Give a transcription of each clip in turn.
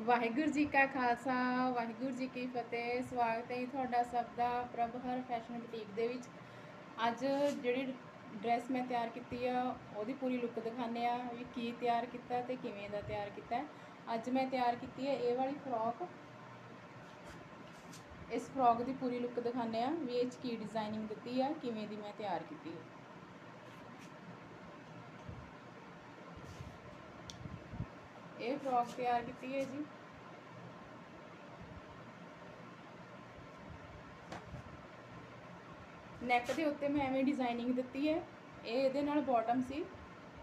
ਵਾਹਿਗੁਰੂ ਜੀ ਕਾ ਖਾਲਸਾ, ਵਾਹਿਗੁਰੂ ਜੀ ਕੀ ਫਤਿਹ। ਸਵਾਗਤ ਹੈ ਜੀ ਤੁਹਾਡਾ ਸਭ ਦਾ ਪ੍ਰਭ ਹਰ ਫੈਸ਼ਨ ਬੁਟੀਕ ਦੇ ਵਿੱਚ। ਅੱਜ ਜਿਹੜੀ ਡਰੈਸ ਮੈਂ ਤਿਆਰ ਕੀਤੀ ਆ, ਉਹਦੀ ਪੂਰੀ ਲੁੱਕ ਦਿਖਾਣੇ ਆ ਵੀ ਕੀ ਤਿਆਰ ਕੀਤਾ ਤੇ ਕਿਵੇਂ ਦਾ ਤਿਆਰ ਕੀਤਾ। ਅੱਜ ਮੈਂ ਤਿਆਰ ਕੀਤੀ ਹੈ ਇਹ ਵਾਲੀ ਫਰੋਕ ਇਸ ਫਰੋਕ ਦੀ ਪੂਰੀ ਲੁੱਕ ਦਿਖਾਣੇ ਆ ਵੀ ਇਹ 'ਚ ਕੀ ਡਿਜ਼ਾਈਨਿੰਗ ਦਿੱਤੀ ਆ, ਕਿਵੇਂ ਦੀ ਮੈਂ ਤਿਆਰ ਕੀਤੀ ਹੈ ਇਹ ਫਰੋਕ ਤਿਆਰ ਕੀਤੀ ਹੈ ਜੀ। ਨੈਕ ਦੇ ਉੱਤੇ ਮੈਂ ਐਵੇਂ ਡਿਜ਼ਾਈਨਿੰਗ ਦਿੱਤੀ ਹੈ। ਇਹ ਇਹਦੇ ਨਾਲ ਬਾਟਮ ਸੀ।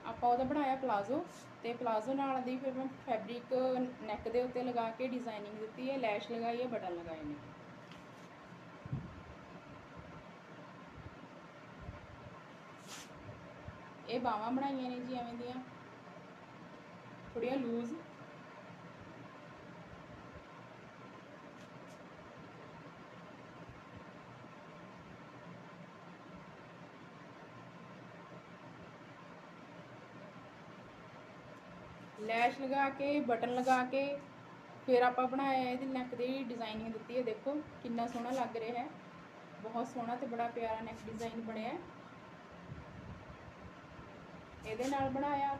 ਆਪਾਂ ਉਹਦਾ ਬਣਾਇਆ ਪਲਾਜ਼ੋ ਤੇ ਪਲਾਜ਼ੋ ਨਾਲ ਦੀ ਫਿਰ ਮੈਂ ਫੈਬਰਿਕ ਨੈਕ ਦੇ ਉੱਤੇ ਲਗਾ ਕੇ ਡਿਜ਼ਾਈਨਿੰਗ ਦਿੱਤੀ ਹੈ। ਲੈਸ਼ ਲਗਾਈ ਹੈ ਬਟਨ ਲਗਾਏ ਨੇ। ਇਹ ਬਾਹਾਂ ਬਣਾਈਆਂ ਨੇ ਜੀ ਐਵੇਂ ਦੀਆਂ। ਥੋੜੀਆਂ ਲੂਜ਼ ਲੈਸ਼ ਲਗਾ ਕੇ, ਬਟਨ ਲਗਾ ਕੇ, ਫਿਰ ਆਪਾਂ ਬਣਾਇਆ ਇਹਦੀ ਨੈਕ ਦੀ ਡਿਜ਼ਾਈਨਿੰਗ ਦਿੱਤੀ ਹੈ। ਦੇਖੋ ਕਿੰਨਾ ਸੋਹਣਾ ਲੱਗ ਰਿਹਾ ਹੈ। ਬਹੁਤ ਸੋਹਣਾ ਤੇ ਬੜਾ ਪਿਆਰਾ ਨੈਕ ਡਿਜ਼ਾਈਨ ਬਣਿਆ ਇਹਦੇ ਨਾਲ ਬਣਾਇਆ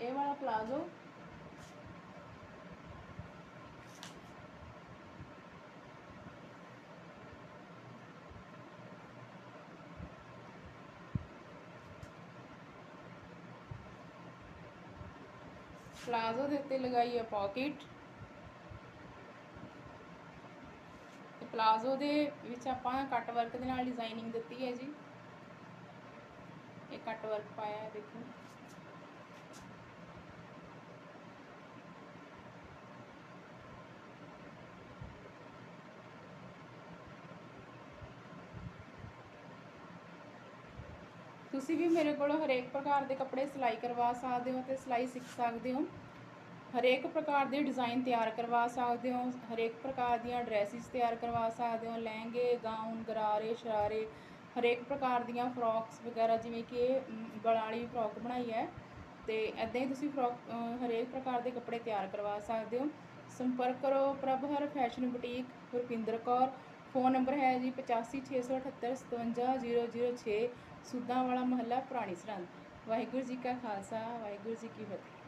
ਇਹ ਵਾਲਾ ਪਲਾਜ਼ੋ ਪਲਾਜ਼ੋ ਦੇ ਉੱਤੇ ਲਗਾਈ ਹੈ ਪਾਕਟ ਤੇ ਪਲਾਜ਼ੋ ਦੇ ਵਿੱਚ ਆਪਾਂ ਕੱਟ ਵਰਕ ਦੇ ਨਾਲ ਡਿਜ਼ਾਈਨਿੰਗ ਦਿੱਤੀ ਹੈ ਜੀ। ਇਹ ਕੱਟ ਵਰਕ ਪਾਇਆ ਹੈ, ਦੇਖੋ। ਤੁਸੀਂ ਵੀ ਮੇਰੇ ਕੋਲੋਂ ਹਰੇਕ ਪ੍ਰਕਾਰ ਦੇ ਕੱਪੜੇ ਸਿਲਾਈ ਕਰਵਾ ਸਕਦੇ ਹੋ ਤੇ ਸਿਲਾਈ ਸਿੱਖ ਸਕਦੇ ਹੋ। ਹਰੇਕ ਪ੍ਰਕਾਰ ਦੇ ਡਿਜ਼ਾਈਨ ਤਿਆਰ ਕਰਵਾ ਸਕਦੇ ਹੋ ਹਰੇਕ ਪ੍ਰਕਾਰ ਦੀਆਂ ਡਰੈਸਿਸ ਤਿਆਰ ਕਰਵਾ ਸਕਦੇ ਹੋ ਲਹਿੰਗੇ ਗਾਊਨ ਗਰਾਰੇ ਸ਼ਰਾਰੇ ਹਰੇਕ ਪ੍ਰਕਾਰ ਦੀਆਂ ਫਰੋਕਸ ਵਗੈਰਾ ਜਿਵੇਂ ਕਿ ਇਹ, ਵਾਲੀ ਫਰੋਕ ਬਣਾਈ ਹੈ ਤੇ ਐਦਾਂ ਹੀ ਤੁਸੀਂ ਫਰੋਕ ਹਰੇਕ ਪ੍ਰਕਾਰ ਦੇ ਕੱਪੜੇ ਤਿਆਰ ਕਰਵਾ ਸਕਦੇ ਹੋ। ਸੰਪਰਕ ਕਰੋ ਪ੍ਰਭਹਰ fashion boutique Gurpinder Kaur. Phone number ਹੈ ਜੀ 8568757006 ਸੁੱਦਾਂ ਵਾਲਾ ਮਹੱਲਾ, ਪੁਰਾਣੀ ਸਰਹੰਦ। ਵਾਹਿਗੁਰੂ ਜੀ ਕਾ ਖਾਲਸਾ, ਵਾਹਿਗੁਰੂ ਜੀ ਕੀ ਫਤਿਹ।